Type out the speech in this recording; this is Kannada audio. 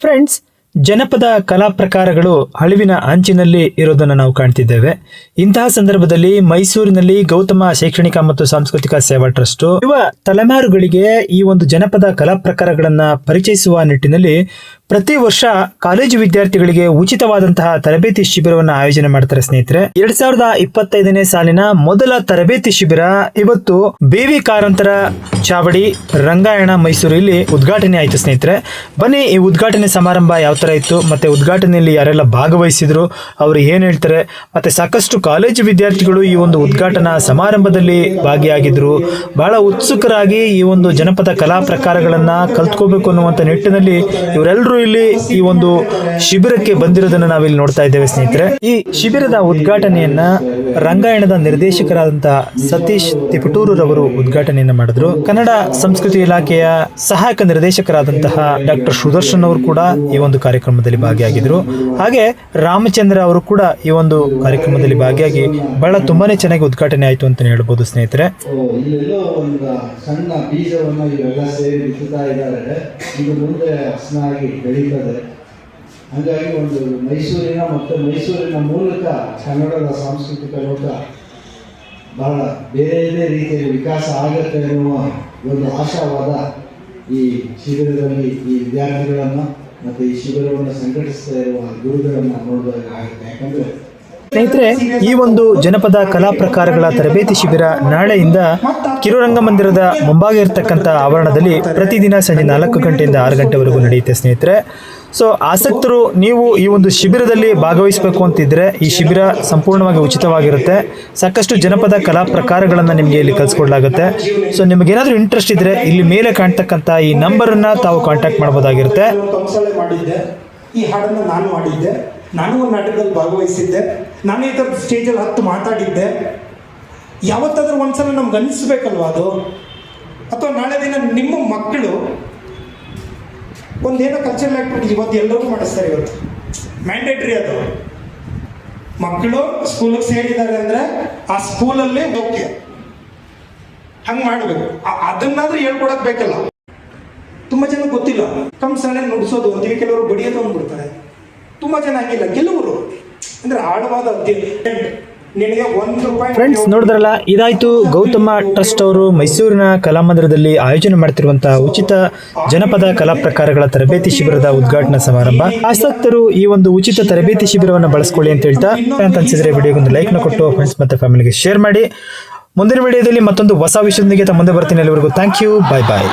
ಫ್ರೆಂಡ್ಸ್ ಜನಪದ ಕಲಾ ಪ್ರಕಾರಗಳು ಅಳಿವಿನ ಅಂಚಿನಲ್ಲಿ ಇರೋದನ್ನು ನಾವು ಕಾಣ್ತಿದ್ದೇವೆ. ಇಂತಹ ಸಂದರ್ಭದಲ್ಲಿ ಮೈಸೂರಿನಲ್ಲಿ ಗೌತಮ ಶೈಕ್ಷಣಿಕ ಮತ್ತು ಸಾಂಸ್ಕೃತಿಕ ಸೇವಾ ಟ್ರಸ್ಟ್ ಯುವ ತಲೆಮಾರುಗಳಿಗೆ ಈ ಒಂದು ಜನಪದ ಕಲಾ ಪ್ರಕಾರಗಳನ್ನ ಪರಿಚಯಿಸುವ ನಿಟ್ಟಿನಲ್ಲಿ ಪ್ರತಿ ವರ್ಷ ಕಾಲೇಜು ವಿದ್ಯಾರ್ಥಿಗಳಿಗೆ ಉಚಿತವಾದಂತಹ ತರಬೇತಿ ಶಿಬಿರವನ್ನು ಆಯೋಜನೆ ಮಾಡ್ತಾರೆ ಸ್ನೇಹಿತರೆ. ಎರಡ್ ಸಾವಿರದ ಇಪ್ಪತ್ತೈದನೇ ಸಾಲಿನ ಮೊದಲ ತರಬೇತಿ ಶಿಬಿರ ಇವತ್ತು ಬೇವಿ ಕಾರಂತರ ಚಾವಡಿ, ರಂಗಾಯಣ, ಮೈಸೂರು ಇಲ್ಲಿ ಉದ್ಘಾಟನೆ ಆಯಿತು ಸ್ನೇಹಿತರೆ. ಬನ್ನಿ, ಈ ಉದ್ಘಾಟನೆ ಸಮಾರಂಭ ಯಾವ ತರ ಇತ್ತು, ಮತ್ತೆ ಉದ್ಘಾಟನೆಯಲ್ಲಿ ಯಾರೆಲ್ಲ ಭಾಗವಹಿಸಿದ್ರು, ಅವರು ಏನ್ ಹೇಳ್ತಾರೆ, ಮತ್ತೆ ಸಾಕಷ್ಟು ಕಾಲೇಜು ವಿದ್ಯಾರ್ಥಿಗಳು ಈ ಒಂದು ಉದ್ಘಾಟನಾ ಸಮಾರಂಭದಲ್ಲಿ ಭಾಗಿಯಾಗಿದ್ರು. ಬಹಳ ಉತ್ಸುಕರಾಗಿ ಈ ಒಂದು ಜನಪದ ಕಲಾ ಪ್ರಕಾರಗಳನ್ನ ಕಲ್ತ್ಕೋಬೇಕು ಅನ್ನುವಂತ ನಿಟ್ಟಿನಲ್ಲಿ ಇವರೆಲ್ಲರೂ ಇಲ್ಲಿ ಈ ಒಂದು ಶಿಬಿರಕ್ಕೆ ಬಂದಿರೋದನ್ನ ನಾವಿಲ್ಲಿ ನೋಡ್ತಾ ಇದ್ದೇವೆ ಸ್ನೇಹಿತರೆ. ಈ ಶಿಬಿರದ ಉದ್ಘಾಟನೆಯನ್ನ ರಂಗಾಯಣದ ನಿರ್ದೇಶಕರಾದಂತಹ ಸತೀಶ್ ತಿಪಟೂರವರು ಉದ್ಘಾಟನೆಯನ್ನ ಮಾಡಿದ್ರು. ಕನ್ನಡ ಸಂಸ್ಕೃತಿ ಇಲಾಖೆಯ ಸಹಾಯಕ ನಿರ್ದೇಶಕರಾದಂತಹ ಡಾಕ್ಟರ್ ಸುದರ್ಶನ್ ಅವರು ಕೂಡ ಈ ಒಂದು ಕಾರ್ಯಕ್ರಮದಲ್ಲಿ ಭಾಗಿಯಾಗಿದ್ರು. ಹಾಗೆ ರಾಮಚಂದ್ರ ಅವರು ಕೂಡ ಈ ಒಂದು ಕಾರ್ಯಕ್ರಮದಲ್ಲಿ ಭಾಗಿಯಾಗಿ ಬಹಳ ತುಂಬಾನೇ ಚೆನ್ನಾಗಿ ಉದ್ಘಾಟನೆ ಆಯಿತು ಅಂತ ಹೇಳ್ಬೋದು ಸ್ನೇಹಿತರೆ. ಸಣ್ಣ ಬೀಜವನ್ನು ಇವೆಲ್ಲ ಸೇರಿ ಬಿತ್ತುತ್ತಾ ಇದ್ದಾರೆ. ಇದು ಮುಂದೆ ಹಸನಾಗಿ ಬೆಳೀತದೆ. ಹಾಗಾಗಿ ಒಂದು ಮೈಸೂರಿನ ಮತ್ತು ಮೈಸೂರಿನ ಮೂಲಕ ಕನ್ನಡದ ಸಾಂಸ್ಕೃತಿಕ ಲೋಕ ಬಹಳ ಬೇರೆ ಬೇರೆ ರೀತಿಯಲ್ಲಿ ವಿಕಾಸ ಆಗುತ್ತೆ ಎನ್ನುವ ಒಂದು ಆಶಾವಾದ ಈ ಶಿಬಿರದಲ್ಲಿ ಈ ವಿದ್ಯಾರ್ಥಿಗಳನ್ನು ಮತ್ತು ಈ ಶಿಬಿರವನ್ನು ಸಂಘಟಿಸ್ತಾ ಇರುವ ಗುರುಗಳನ್ನು ನೋಡಬೇಕಾಗುತ್ತೆ ಯಾಕಂದರೆ ಸ್ನೇಹಿತರೆ, ಈ ಒಂದು ಜನಪದ ಕಲಾ ಪ್ರಕಾರಗಳ ತರಬೇತಿ ಶಿಬಿರ ನಾಳೆಯಿಂದ ಕಿರುರಂಗ ಮಂದಿರದ ಮುಂಭಾಗ ಇರತಕ್ಕಂಥ ಆವರಣದಲ್ಲಿ ಪ್ರತಿದಿನ ಸಂಜೆ ನಾಲ್ಕು ಗಂಟೆಯಿಂದ ಆರು ಗಂಟೆವರೆಗೂ ನಡೆಯುತ್ತೆ ಸ್ನೇಹಿತರೆ. ಸೊ ಆಸಕ್ತರು, ನೀವು ಈ ಒಂದು ಶಿಬಿರದಲ್ಲಿ ಭಾಗವಹಿಸಬೇಕು ಅಂತಿದ್ರೆ ಈ ಶಿಬಿರ ಸಂಪೂರ್ಣವಾಗಿ ಉಚಿತವಾಗಿರುತ್ತೆ. ಸಾಕಷ್ಟು ಜನಪದ ಕಲಾ ಪ್ರಕಾರಗಳನ್ನು ನಿಮಗೆ ಇಲ್ಲಿ ಕಲಿಸ್ಕೊಡ್ಲಾಗುತ್ತೆ ಸೊ ನಿಮಗೇನಾದರೂ ಇಂಟ್ರೆಸ್ಟ್ ಇದ್ರೆ ಇಲ್ಲಿ ಮೇಲೆ ಕಾಣ್ತಕ್ಕಂಥ ಈ ನಂಬರನ್ನು ತಾವು ಕಾಂಟ್ಯಾಕ್ಟ್ ಮಾಡ್ಬೋದಾಗಿರುತ್ತೆ. ಈ ಹಾಡನ್ನು ನಾನು ಮಾಡಿದ್ದೆ. ನಾನು ಒಂದು ನಾಟಕದಲ್ಲಿ ಭಾಗವಹಿಸಿದ್ದೆ. ನಾನು ಈ ಥರ ಸ್ಟೇಜಲ್ಲಿ ಹತ್ತು ಮಾತಾಡಿದ್ದೆ. ಯಾವತ್ತಾದ್ರೂ ಒಂದ್ಸಲ ನಮ್ಗೆ ಅನಿಸ್ಬೇಕಲ್ವ ಅದು? ಅಥವಾ ನಾಳೆ ದಿನ ನಿಮ್ಮ ಮಕ್ಕಳು ಒಂದೇನೋ ಕಲ್ಚರಲ್ ಆಕ್ಟಿವಿಟಿ ಇವತ್ತು ಎಲ್ಲರೂ ಮಾಡಿಸ್ತಾರೆ ಇವತ್ತು. ಮ್ಯಾಂಡೇಟ್ರಿ ಅದು. ಮಕ್ಕಳು ಸ್ಕೂಲಿಗೆ ಸೇರಿದ್ದಾರೆ ಅಂದರೆ ಆ ಸ್ಕೂಲಲ್ಲೇ ಓಕೆ. ಹಂಗೆ ಮಾಡಬೇಕು. ಅದನ್ನಾದ್ರೂ ಹೇಳ್ಕೊಡಕ್ ಬೇಕಲ್ಲ. ತುಂಬ ಜನ ಗೊತ್ತಿಲ್ಲ. ಕಂಸಾಳೆ ನುಡಿಸೋದು ಅಂತೀವಿ ಕೆಲವರು ಬಡಿಯೋದು ಅಂದ್ಬಿಡ್ತಾರೆ. ತುಂಬ ಚೆನ್ನಾಗಿಲ್ಲ. ಹಂಗಿಲ್ಲ ಕೆಲವರು ಅಂದ್ರೆ ಆಳವಾದ ಅಧ್ಯಯನ ಒಂದು ಫ್ರೆಂಡ್ಸ್ ನೋಡಿದ್ರಲ್ಲ ಇದಾಯ್ತು. ಗೌತಮ ಟ್ರಸ್ಟ್ ಅವರು ಮೈಸೂರಿನ ಕಲಾಮಂದಿರದಲ್ಲಿ ಆಯೋಜನೆ ಮಾಡ್ತಿರುವಂತಹ ಉಚಿತ ಜನಪದ ಕಲಾ ಪ್ರಕಾರಗಳ ತರಬೇತಿ ಶಿಬಿರದ ಉದ್ಘಾಟನಾ ಸಮಾರಂಭ. ಆಸಕ್ತರು ಈ ಒಂದು ಉಚಿತ ತರಬೇತಿ ಶಿಬಿರವನ್ನು ಬಳಸ್ಕೊಳ್ಳಿ ಅಂತ ಹೇಳ್ತಾ ಅಂತ ಅನ್ಸಿದ್ರೆ ವಿಡಿಯೋಗೊಂದು ಲೈಕ್ನ ಕೊಟ್ಟು ಫ್ರೆಂಡ್ಸ್ ಮತ್ತೆ ಫ್ಯಾಮಿಲಿಗೆ ಶೇರ್ ಮಾಡಿ. ಮುಂದಿನ ವಿಡಿಯೋದಲ್ಲಿ ಮತ್ತೊಂದು ಹೊಸ ವಿಷಯದೊಂದಿಗೆ ತಮ್ಮ ಮುಂದೆ ಬರ್ತೀನಿ. ಅಲ್ಲಿವರೆಗೂ ಥ್ಯಾಂಕ್ ಯು ಬಾಯ್ ಬಾಯ್